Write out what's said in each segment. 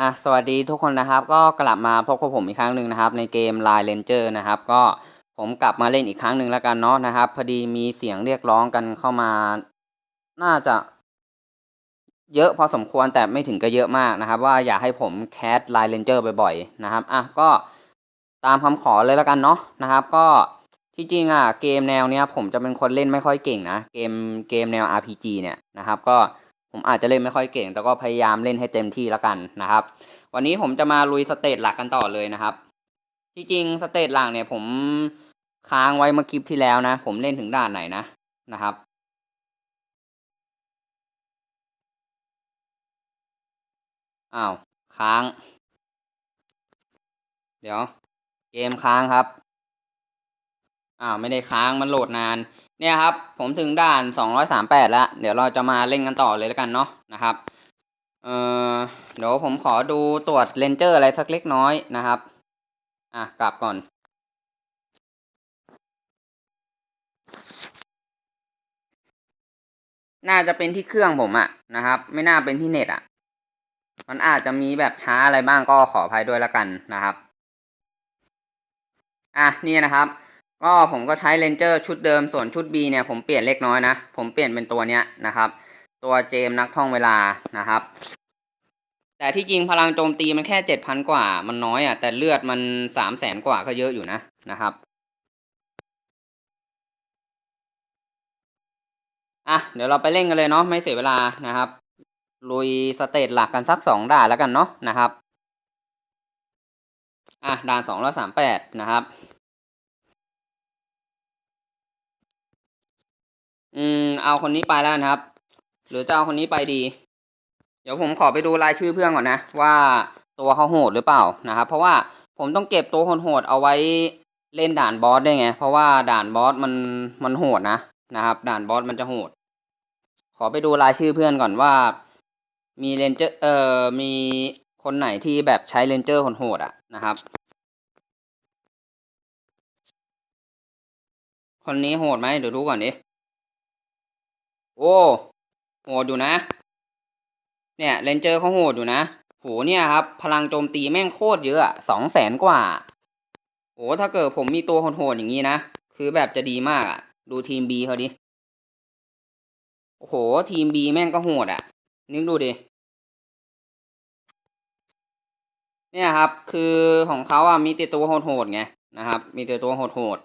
อะสวัสดีทุกคนนะครับ ก็กลับมาพบกับผมอีกครั้งหนึ่งนะครับ ในเกม Line Ranger นะครับ ก็ผมกลับมาเล่นอีกครั้งหนึ่งแล้วกันเนาะนะครับ พอดีมีเสียงเรียกร้องกันเข้ามา น่าจะ เยอะพอสมควรแต่ไม่ถึงก็เยอะมากนะครับ ว่าอยากให้ผมแคส Line Ranger บ่อยๆนะครับอะก็ตามคำขอเลยแล้วกันเนาะนะครับ ก็ที่จริงอะเกมแนวเนี้ย ผมจะเป็นคนเล่นไม่ค่อยเก่งนะเกมเกมแนว RPG เนี่ยนะครับ ก็ ผมอาจจะเล่นไม่ค่อยเก่ง แต่ก็พยายามเล่นให้เต็มที่แล้วกันนะครับ วันนี้ผมจะมาลุยสเตจหลักกันต่อเลยนะครับที่จริงสเตจหลักเนี่ยผมค้างไว้เมื่อคลิปที่แล้วนะ ผมเล่นถึงด่านไหนนะนะครับ อ้าวค้าง เดี๋ยว เกมค้างครับ อ้าวไม่ได้ค้างมันโหลดนาน เนี่ยครับ ผมถึงด่านสองร้อยสามแปดแล้ว เดี๋ยวเราจะมาเล่นกันต่อเลยแล้วกันเนาะนะครับ เอ่อเดี๋ยวผมขอดูตรวจเลนเจอร์อะไรสักเล็กน้อยนะครับ อะ กลับก่อน น่าจะเป็นที่เครื่องผมอะนะครับ ไม่น่าเป็นที่เน็ตอะมันอาจจะมีแบบช้าอะไรบ้างก็ขออภัยด้วยละกันนะครับ อะ นี่นะครับ ก็ผมก็ใช้เลนเจอร์ชุดเดิมส่วนชุด B เนี่ยผมเปลี่ยนเล็กน้อยนะ ผมเปลี่ยนเป็นตัวเนี้ยนะครับ ตัวเจมนักท่องเวลานะครับ แต่ที่จริงพลังโจมตีมันแค่เจ็ดพันกว่า มันน้อยอะ แต่เลือดมันสามแสนกว่าก็เยอะอยู่นะนะครับอะเดี๋ยวเราไปเล่นกันเลยเนาะไม่เสียเวลานะครับ ลุยสเตจหลักกันสักสองด่านแล้วกันเนาะนะครับ อะด่านสองร้อยสามแปดนะครับ อืม เอาคนนี้ไปแล้วนะครับ หรือจะเอาคนนี้ไปดี เดี๋ยวผมขอไปดูรายชื่อเพื่อนก่อนนะ ว่าตัวเขาโหดหรือเปล่านะครับ เพราะว่าผมต้องเก็บตัวคนโหดเอาไว้เล่นด่านบอสได้ไง เพราะว่าด่านบอสมันมันโหดนะนะครับ ด่านบอสมันจะโหด ขอไปดูรายชื่อเพื่อนก่อนว่า มีเรนเจอร์เอ่อมีคนไหนที่แบบใช้เรนเจอร์คนโหดอะนะครับ คนนี้โหดไหมเดี๋ยวดูก่อนดิ โอ้โหดอยู่นะ เนี่ยเรนเจอร์เขาโหดอยู่นะโหเนี่ยครับ พลังโจมตีแม่งโคตรเยอะสองแสนกว่าโหถ้าเกิดผมมีตัวโหดๆอย่างนี้นะ คือแบบจะดีมากอะดูทีมบีเขาดิโอ้โห ทีมบีแม่งก็โหดอะนึกดูดิเนี่ยครับ คือของเขาอะมีแต่ตัวโหดๆไงนะครับ มีแต่ตัวโหด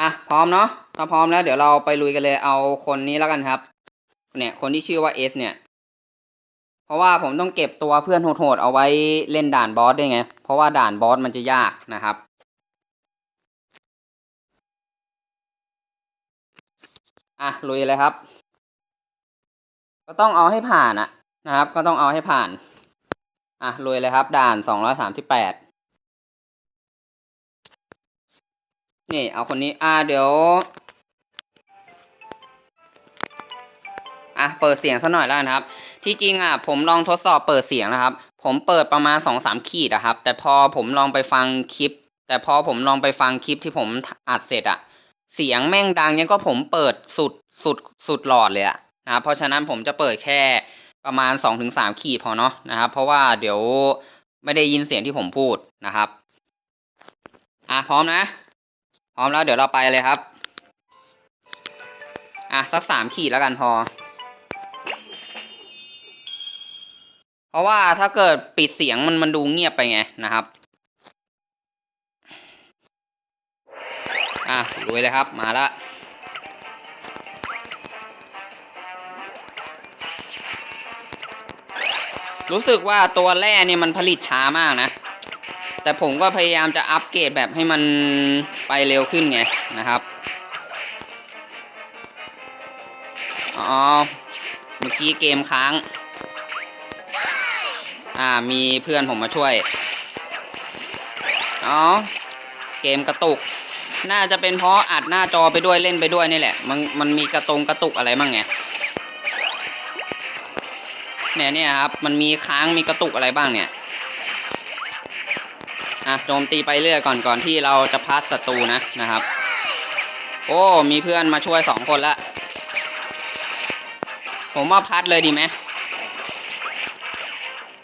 อะพร้อมเนาะถ้าพร้อมแล้วเดี๋ยวเราไปลุยกันเลยเอาคนนี้แล้วกันครับ เนี่ย คนที่ชื่อว่าเอสเนี่ย เพราะว่าผมต้องเก็บตัวเพื่อนโหดๆเอาไว้เล่นด่านบอสด้วยไง เพราะว่าด่านบอสมันจะยากนะครับอะลุยเลยครับ ก็ต้องเอาให้ผ่านอะนะครับ ก็ต้องเอาให้ผ่าน อะลุยเลยครับ ด่านสองร้อยสามสิบแปด นี่ เอาคนนี้ อ่า เดี๋ยว อะ เปิดเสียงซะหน่อยแล้วนะครับ ที่จริงอะ ผมลองทดสอบเปิดเสียงนะครับ ผมเปิดประมาณสองสามขีดอะครับ แต่พอผมลองไปฟังคลิป แต่พอผมลองไปฟังคลิปที่ผมอัดเสร็จอะเสียงแม่งดังยังก็ผมเปิดสุดสุดสุดหลอดเลยอะนะครับเพราะฉะนั้นผมจะเปิดแค่ประมาณสองถึงสามขีดพอเนาะนะครับ เพราะว่าเดี๋ยวไม่ได้ยินเสียงที่ผมพูดนะครับ อะพร้อมนะ พร้อมแล้วเดี๋ยวเราไปเลยครับ อะสักสามขีดแล้วกันพอ เพราะว่าถ้าเกิดปิดเสียงมันมันดูเงียบไปไงนะครับ อะลุยเลยครับมาละรู้สึกว่าตัวแร่เนี่ยมันผลิตช้ามากนะ แต่ผมก็พยายามจะอัปเกรดแบบให้มันไปเร็วขึ้นไงนะครับอ๋อเมื่อกี้เกมค้าง อ่ามีเพื่อนผมมาช่วยอ๋อเกมกระตุก น่าจะเป็นเพราะอัดหน้าจอไปด้วยเล่นไปด้วยนี่แหละ มันมันมีกระตรงกระตุกอะไรบ้างไงเนี่ยเนี่ยครับ มันมีค้างมีกระตุกอะไรบ้างเนี่ย อะโจมตีไปเรื่อยก่อนก่อนที่เราจะพัดศัตรูนะนะครับ โอ้มีเพื่อนมาช่วยสองคนละ ผมว่าพัดเลยดีไหม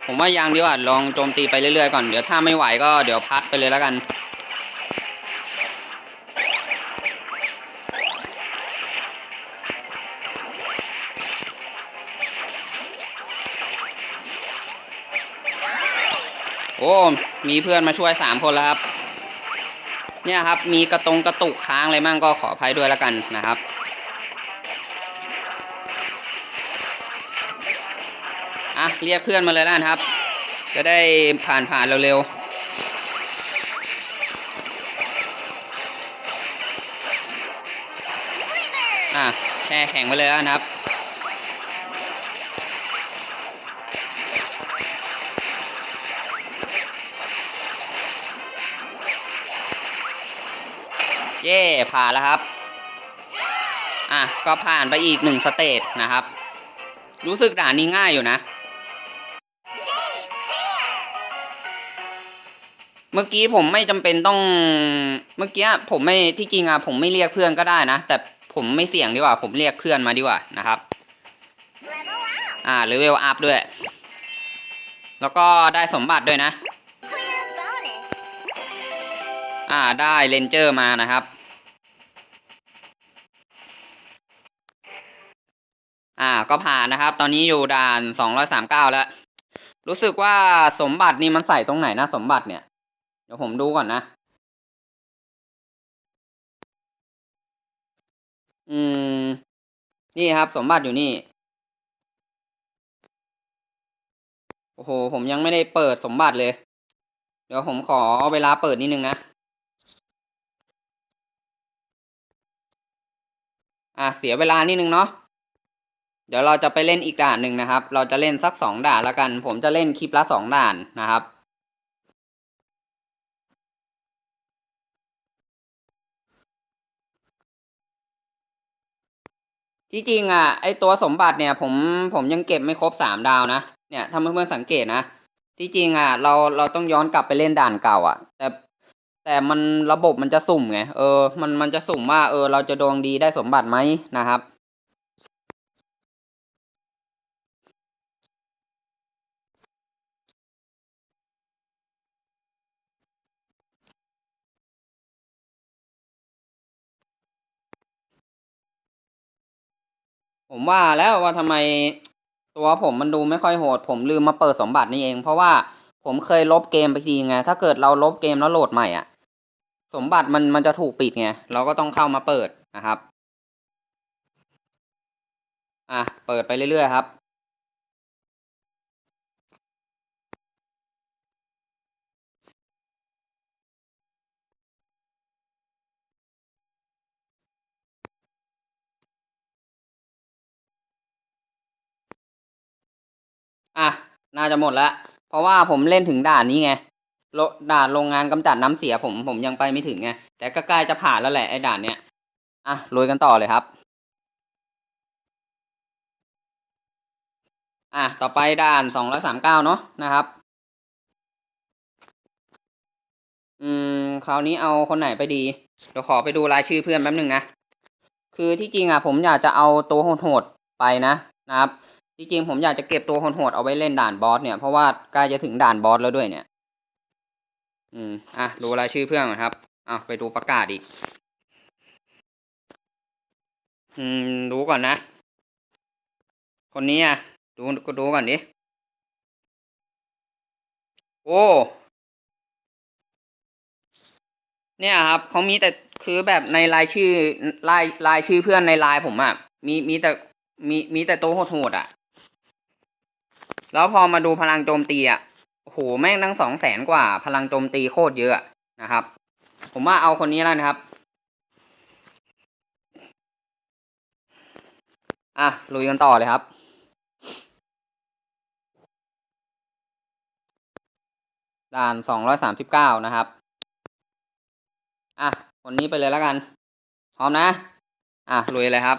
ผมว่ายังดีกว่าลองโจมตีไปเรื่อยๆก่อนเดี๋ยวถ้าไม่ไหวก็เดี๋ยวพัดไปเลยแล้วกัน โอ้มีเพื่อนมาช่วยสามคนแล้วครับ เนี่ยครับ มีกระตรงกระตุกค้างอะไรมั่งก็ขออภัยด้วยแล้วกันนะครับ อะเรียกเพื่อนมาเลยแล้วครับ จะได้ผ่านผ่านเร็วๆอะแช่แข็งไปเลยแล้วกันครับ ย่ผ่านแล้วครับ อะ ก็ผ่านไปอีกหนึ่งสเตจนะครับ รู้สึกด่านนี้ง่ายอยู่นะ เมื่อกี้ผมไม่จำเป็นต้อง เมื่อกี้ผมไม่ที่จริงอะผมไม่เรียกเพื่อนก็ได้นะ แต่ผมไม่เสี่ยงดีกว่า ผมเรียกเพื่อนมาดีกว่านะครับ อ่าเลเวลอัพด้วย แล้วก็ได้สมบัติด้วยนะอ่าได้เลนเจอร์มานะครับ อ่า ก็ผ่านนะครับ ตอนนี้อยู่ด่านสองร้อยสามเก้าแล้ว รู้สึกว่าสมบัตินี่มันใส่ตรงไหนนะสมบัติเนี่ย เดี๋ยวผมดูก่อนนะ อืม นี่ครับ สมบัติอยู่นี่ โอ้โห ผมยังไม่ได้เปิดสมบัติเลย เดี๋ยวผมขอเวลาเปิดนิดนึงนะอะเสียเวลานิดนึงเนาะ เดี๋ยวเราจะไปเล่นอีกด่านหนึ่งนะครับ เราจะเล่นสักสองด่านแล้วกัน ผมจะเล่นคลิปละสองด่านนะครับ ที่จริงอะไอตัวสมบัติเนี่ย ผมผมยังเก็บไม่ครบสามดาวนะ เนี่ยถ้าเพื่อนๆสังเกตนะ ที่จริงอะเราเราต้องย้อนกลับไปเล่นด่านเก่า อะ แต่แต่มันระบบมันจะสุ่มไง เออ มันมันจะสุ่มว่า เออ เราจะดวงดีได้สมบัติไหมนะครับ ผมว่าแล้วว่าทำไมตัวผมมันดูไม่ค่อยโหด ผมลืมมาเปิดสมบัตินี่เอง เพราะว่าผมเคยลบเกมไปทีไง ถ้าเกิดเราลบเกมแล้วโหลดใหม่อะ สมบัติมันมันจะถูกปิดไง เราก็ต้องเข้ามาเปิดนะครับ อะ เปิดไปเรื่อยๆครับ อะ น่าจะหมดแล้วเพราะว่าผมเล่นถึงด่านนี้ไงด่านโรงงานกำจัดน้ำเสียผมผมยังไปไม่ถึงไงแต่ก็ใกล้จะผ่านแล้วแหละไอ้ด่านเนี้ยอะลุยกันต่อเลยครับ อะต่อไปด่านสองร้อยสามเก้าเนาะนะครับ อืมคราวนี้เอาคนไหนไปดีเดี๋ยวขอไปดูรายชื่อเพื่อนแป๊บหนึ่งนะคือที่จริงอะผมอยากจะเอาตัวโหดๆไปนะนะครับ จริงๆผมอยากจะเก็บตัวโหดๆเอาไว้เล่นด่านบอสเนี่ยเพราะว่าใกล้จะถึงด่านบอสแล้วด้วยเนี่ย อืมอะดูรายชื่อเพื่อนก่อนครับอะไปดูประกาศอีก อืมดูก่อนนะ คนนี้อะดูก็ดูก่อนดิโอ้เนี่ยครับเขามีแต่คือแบบในรายชื่อรายรายชื่อเพื่อนในไลน์ผมอะ่ะมีมีแต่มีมีแต่โตัวโหดๆอะ แล้วพอมาดูพลังโจมตีอะโอ้โหแม่งตั้งสองแสนกว่า พลังโจมตีโคตรเยอะนะครับ ผมว่าเอาคนนี้แล้วนะครับ อะลุยกันต่อเลยครับด่านสองร้อยสามสิบเก้านะครับ อะคนนี้ไปเลยแล้วกัน พร้อมนะ อะลุยเลยครับ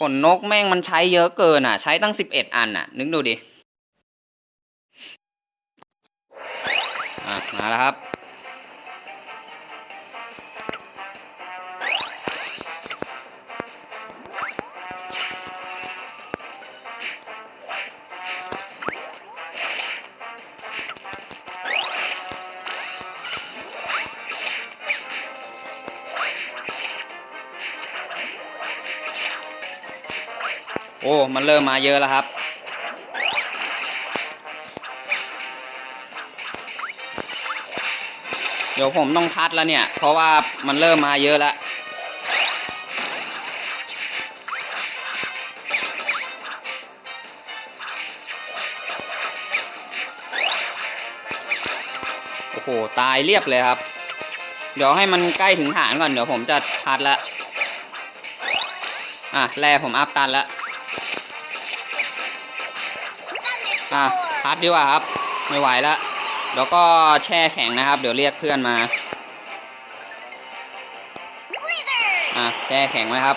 ขนนกแม่งมันใช้เยอะเกินอะ ใช้ตั้งสิบเอ็ดอันอะ นึกดูดิ อะ มาแล้วครับ โอ้ มันเริ่มมาเยอะแล้วครับ เดี๋ยวผมต้องคัดแล้วเนี่ย เพราะว่ามันเริ่มมาเยอะแล้วโอ้โห ตายเรียบเลยครับ เดี๋ยวให้มันใกล้ถึงฐานก่อน เดี๋ยวผมจะคัดแล้วอะ แร่ผมอัพตันแล้ว อะพัดดีกว่าครับ ไม่ไหวแล้วเดี๋ยวก็แช่แข็งนะครับ เดี๋ยวเรียกเพื่อนมา อะแช่แข็งไว้ครับ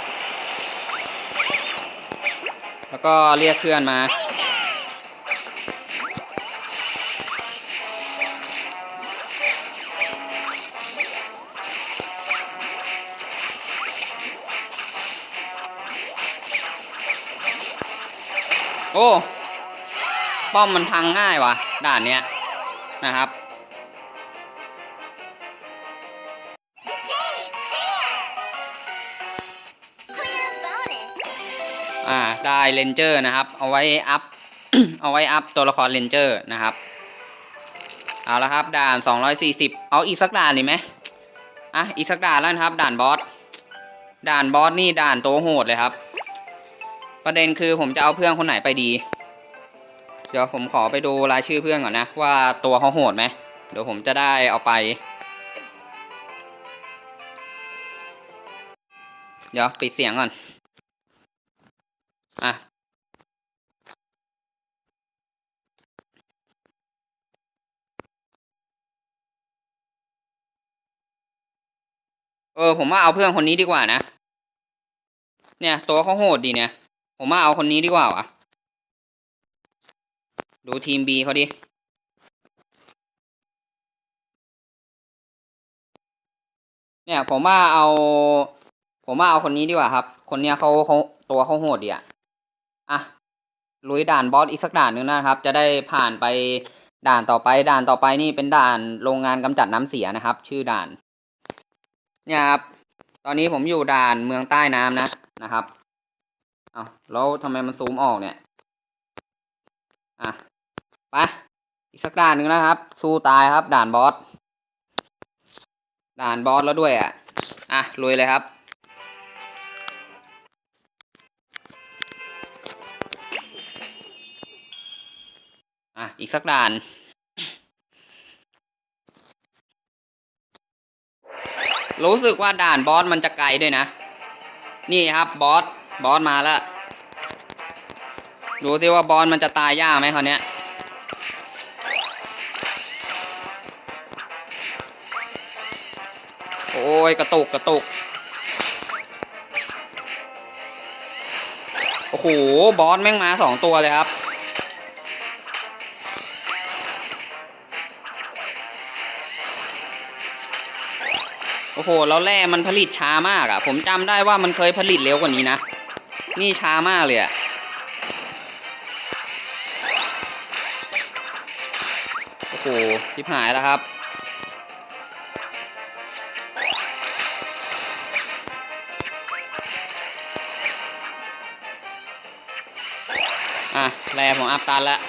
แล้วก็เรียกเพื่อนมา โอ้ ป้อมมันพังง่ายว่ะ ด่านเนี้ยนะครับ อ่าได้เลนเจอร์นะครับ เอาไว้อัพ เอาไว้อัพตัวละครเลนเจอร์นะครับ เอาละครับด่าน 240 เอาอีกสักด่านดีไหมอะอีกสักด่านแล้วนะครับ ด่านบอส ด่านบอสนี่ด่านโตโหดเลยครับ ประเด็นคือผมจะเอาเพื่อนคนไหนไปดี เดี๋ยวผมขอไปดูรายชื่อเพื่อนก่อนนะ ว่าตัวเขาโหดไหมเดี๋ยวผมจะได้เอาไป เดี๋ยวปิดเสียงก่อน อะเออผมว่าเอาเพื่อนคนนี้ดีกว่านะ เนี่ย ตัวเขาโหดดีเนี่ย ผมว่าเอาคนนี้ดีกว่าวะ ดูทีมบีเขาดิเนี่ย ผมว่าเอา ผมว่าเอาคนนี้ดีกว่าครับ คนเนี้ยเขาเขาตัวเขาโหดดีอะอะลุยด่านบอสอีกสักด่านหนึงนะครับ จะได้ผ่านไปด่านต่อไป ด่านต่อไปนี่เป็นด่านโรงงานกำจัดน้ำเสียนะครับ ชื่อด่าน เนี่ยครับ ตอนนี้ผมอยู่ด่านเมืองใต้น้ำนะนะครับ เอา้าแล้วทำไมมันซูมออกเนี่ย อะ ไปอีกสักด่านหนึ่งแล้วครับ สู้ตายครับด่านบอสด่านบอสแล้วด้วยอะอะลุยเลยครับ อะอีกสักด่านรู้สึกว่าด่านบอสมันจะไกลด้วยนะ นี่ครับบอสบอสมาแล้ว ดูสิว่าบอสมันจะตายยากไหมคราวเนี้ย โอ้ยกระตุกกระตุก โอ้โห บอสแม่งมาสองตัวเลยครับ โอ้โห แล้วแร่มันผลิตช้ามากอะ่ะ ผมจำได้ว่ามันเคยผลิตเร็วกว่านี้นะ นี่ช้ามากเลยอะ่ะโอ้โหทิพหายแล้วครับ อะแร่ผมอัพตันแล้ว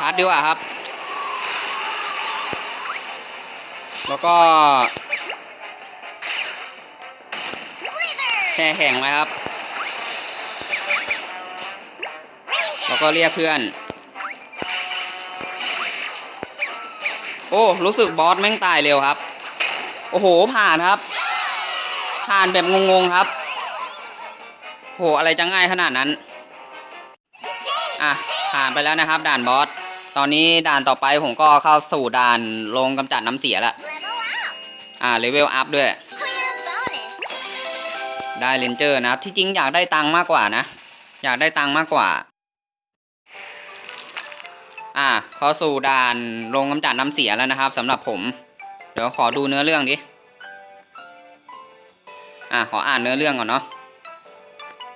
ชาร์จดีกว่าครับ แล้วก็แช่แข็งไว้ครับ แล้วก็เรียกเพื่อน โอ้ รู้สึกบอสแม่งตายเร็วครับ โอ้โห ผ่านครับ ผ่านแบบงงๆครับ โห อะไรจะง่ายขนาดนั้น อะ ผ่านไปแล้วนะครับ ด่านบอส ตอนนี้ด่านต่อไปผมก็เข้าสู่ด่านโรงกำจัดน้ำเสียล้ว Level out. อ่าเลเวลอัพด้วย ได้เลนเจอร์นะครับ ที่จริงอยากได้ตังค์มากกว่านะ อยากได้ตังค์มากกว่า อ่าเข้าสู่ด่านโรงกำจัดน้ำเสียแล้วนะครับสำหรับผม เดี๋ยวขอดูเนื้อเรื่องดิ อ่าขออ่านเนื้อเรื่องก่อนเนาะ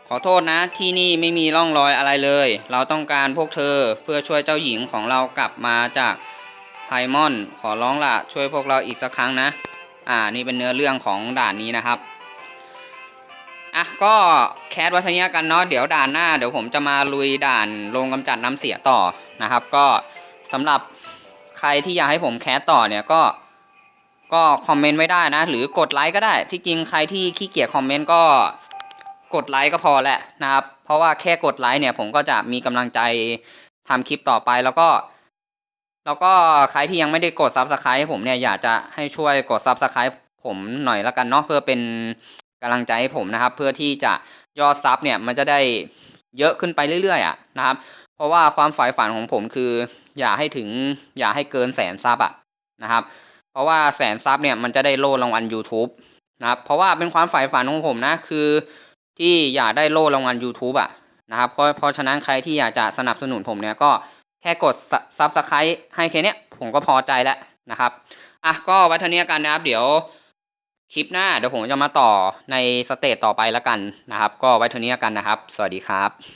ขอโทษนะที่นี่ไม่มีร่องรอยอะไรเลย เราต้องการพวกเธอเพื่อช่วยเจ้าหญิงของเรากลับมาจากไพมอน ขอร้องล่ะช่วยพวกเราอีกสักครั้งนะ อ่า นี่เป็นเนื้อเรื่องของด่านนี้นะครับ อะก็แคสวัฒนียกันเนาะเดี๋ยวด่านหน้าเดี๋ยวผมจะมาลุยด่านโรงกำจัดน้ำเสียต่อนะครับ ก็สำหรับใครที่อยากให้ผมแคสต่อเนี่ยก็ ก็คอมเมนต์ไว้ได้นะ หรือกดไลค์ก็ได้ ที่จริงใครที่ขี้เกียจคอมเมนต์ก็กดไลค์ก็พอแหละนะครับ เพราะว่าแค่กดไลค์เนี่ย ผมก็จะมีกำลังใจทำคลิปต่อไปแล้วก็ แล้วก็ใครที่ยังไม่ได้กดซับสไครต์ผมเนี่ยอยากจะให้ช่วยกดซับสไครต์ผมหน่อยละกันเนาะเพื่อเป็น กำลังใจให้ผมนะครับ เพื่อที่จะยอดซับเนี่ยมันจะได้เยอะขึ้นไปเรื่อยๆอะนะครับ เพราะว่าความฝ่ายฝันของผมคือ อย่าให้ถึงอย่าให้เกินแสนซับอะนะครับ เพราะว่าแสนซับเนี่ยมันจะได้โล่รางวัล YouTube นะครับ เพราะว่าเป็นความฝ่ายฝันของผมนะคือที่อยากได้โล่รางวัล YouTube อะนะครับเพราะเพราะฉะนั้นใครที่อยากจะสนับสนุนผมเนี่ยก็แค่กดซับสไครต์ให้แค่นี้ผมก็พอใจแล้วนะครับอะก็ไว้เท่านี้กันนะครับ เดี๋ยว คลิปหน้าเดี๋ยวผมจะมาต่อในสเตจต่อไปแล้วกันนะครับ ก็ไว้เท่านี้กันนะครับ สวัสดีครับ